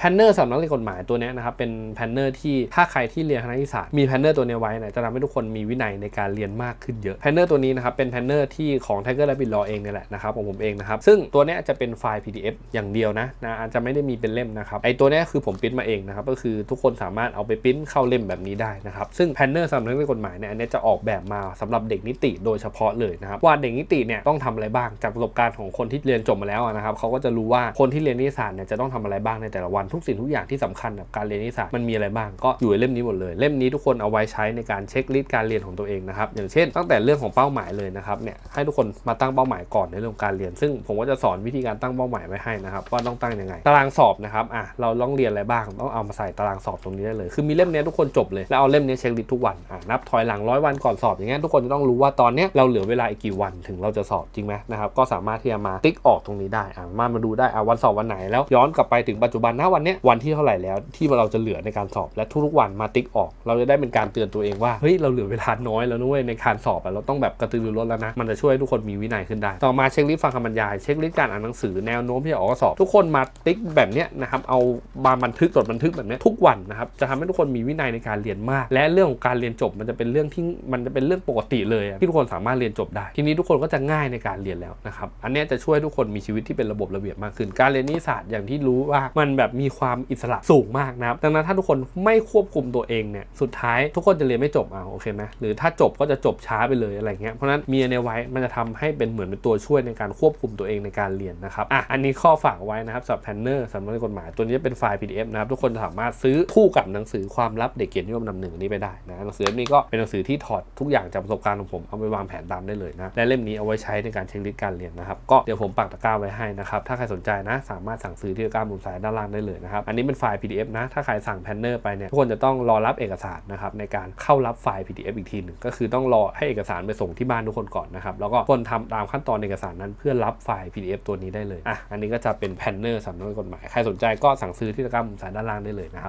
แพนเนอร์สำนักเรียนกฎหมายตัวนี้นะครับเป็นแพนเนอร์ที่ถ้าใครที่เรียนคณะนิตศาสตร์มีแพนเนอร์ตัวนี้ไว้เนี่ยจะทำให้ทุกคนมีวินัยในการเรียนมากขึ้นเยอะแพนเนอร์ตัวนี้นะครับเป็นแพนเนอร์ที่ของ Tiger Rabbit Law เองเนี่ยแหละนะครับของผมเองนะครับซึ่งตัวนี้จะเป็นไฟล์ PDF อย่างเดียวนะนะอาจจะไม่ได้มีเป็นเล่มนะครับไอตัวนี้คือผมปริ้นมาเองนะครับก็คือทุกคนสามารถเอาไปปริ้นเข้าเล่มแบบนี้ได้นะครับซึ่งแพนเนอร์สำนักเรียนกฎหมายเนี่ยอันนี้จะออกแบบมาสำหรับเด็กนิติโดยเฉพาะเลยนะครับว่าเด็กนิติเนี่ยต้องทำอะไรบ้างจากประสบการณ์ของคนที่เรียนจบมาแล้วนะครับเขาก็จะรู้ว่าคนที่เรียนนิติศาสตร์เนี่ยจะต้องทำอะไรบ้างในแต่ละวันทุกสิ่งทุกอย่างที่สำคัญกับการเรียนนิติศาสตร์มันมีอะไรบ้างก็อยู่ในเล่มนี้หมดเลย เล่มนี้ทุกคนเอาไว้ใช้ในการเช็คลิสต์การเรียนของตัวเองนะครับอย่างเช่น ตั้งแต่เรื่องของเป้าหมายเลยนะครับเนี่ยให้ทุกคนมาตั้งเป้าหมายก่อนในเรื่องการเรียน ซึ่งผมก็จะสอนวิธีการตั้งเป้าหมายไว้ให้นะครับว่าต้องตั้งยังไง ตารางสอบนะครับอะเราต้องเรียนอะไรบ้างต้องเอามาใส่ตารางสอบตรงนี้ได้เลย คือมีเล่มนี้ทุกคนจบเลยแล้วเอาเล่มนี้เช็คลิสต์ทุกวันอะนับถอยหลังร้อยวันก่อนสอบอย่างเงี้ยทุกคนจะต้องรู้ว่าตอนเนี้ยเราเหลือเวลาอีกกี่วันถึงเราจะสอบจริงไหมนะครับก็สามารถที่จะมาติ๊กออกตรงนี้ได้อะมามาดูได้อะวันสอบวันไหนแล้วย้อนกลับไปถึงปัจจุบันณวันเนี้วันที่เท่าไหร่แล้วที่เราจะเหลือในการสอบและทุกๆวันมาติ๊กออก เราจะได้เป็นการเตือนตัวเองว่าเฮ้ยเราเหลือเวลาน้อยแล้วนุ้ยในการสอบเราต้องแบบกระตือรือร้นแล้วนะมันจะช่วยให้ทุกคนมีวินัยขึ้นได้ ต่อมาเช็คลิสต์ฟังคำบรรยายเช็คลิสต์การอ่านหนังสือแนวโน้มที่จะออกสอบ ทุกคนมาติ๊กแบบนี้นะครับเอาบาบันทึกจดบันทึกแบบนี้ทุกวันนะครับจะทำให้ทุกคนมีวินัยในการเรียนมาก และเรื่องของการเรียนจบมันจะเป็นเรื่องที่มันจะเป็นเรื่องปกติเลยที่ทุกคนสามารถเรียนจบได้ ทีนี้ทุกคนก็จะง่ายในการเรียนแล้วนะครับอันนี้จะช่วยทุกคนมีชีวิตที่เป็นระบบระเบียบมากขึ้น การเรียนนิติศาสตร์อย่างที่รู้ว่ามันแบบมีความอิสระสูงมากนะครับดังนั้นถ้าทุกคนไม่ควบคุมตัวเองเนี่ยสุดท้ายทุกคนจะเรียนไม่จบเอาโอเคไหมหรือถ้าจบก็จะจบช้าไปเลยอะไรเงี้ยเพราะนั้นมีอันไว้มันจะทำให้เป็นเหมือนเป็นตัวช่วยในการควบคุมตัวเองในการเรียนนะครับอะอันนี้ข้อฝากไว้นะครับสำหรับแพนเนอร์สำนักกฎหมายตัวนี้จะเป็นไฟล์ PDF นะครับทุกคนสามารถซื้อคู่กับหนังสือความลับเด็กเกียรตินิยมนำหนึ่งอันนี้ไปได้นะหนังสือเล่มนี้ก็เป็นหนังสือที่ถอดทุกอย่างจากประสบการณ์ของผมเอาไปวางแผนตามได้เลยนะและเล่มนี้เอาไว้ใช้ในการเช็คลิสต์การเรียนนะครับก็เดี๋ยวผมปักตะกร้าไว้ให้นะครับถ้าใครสนใจนะสามารถสั่งซื้อที่ตะกร้ามุมซ้ายด้านล่างได้เลยนะครับ อันนี้เป็นไฟล์ PDF นะ ถ้าใครสั่งแพนเนอร์ไปเนี่ยทุกคนจะต้องรอรับเอกสารนะครับในการเข้ารับไฟล์ PDF อีกทีหนึ่งก็คือต้องรอให้เอกสารไปส่งที่บ้านทุกคนก่อนนะครับ แล้วก็คนทำตามขั้นตอนเอกสารนั้นเพื่อรับไฟล์ PDF ตัวนี้ได้เลย อะ อันนี้ก็จะเป็นแพนเนอร์สำนักงานกฎหมาย ใครสนใจก็สั่งซื้อที่ตะกร้ามุมซ้ายด้านล่างได้เลยนะครับ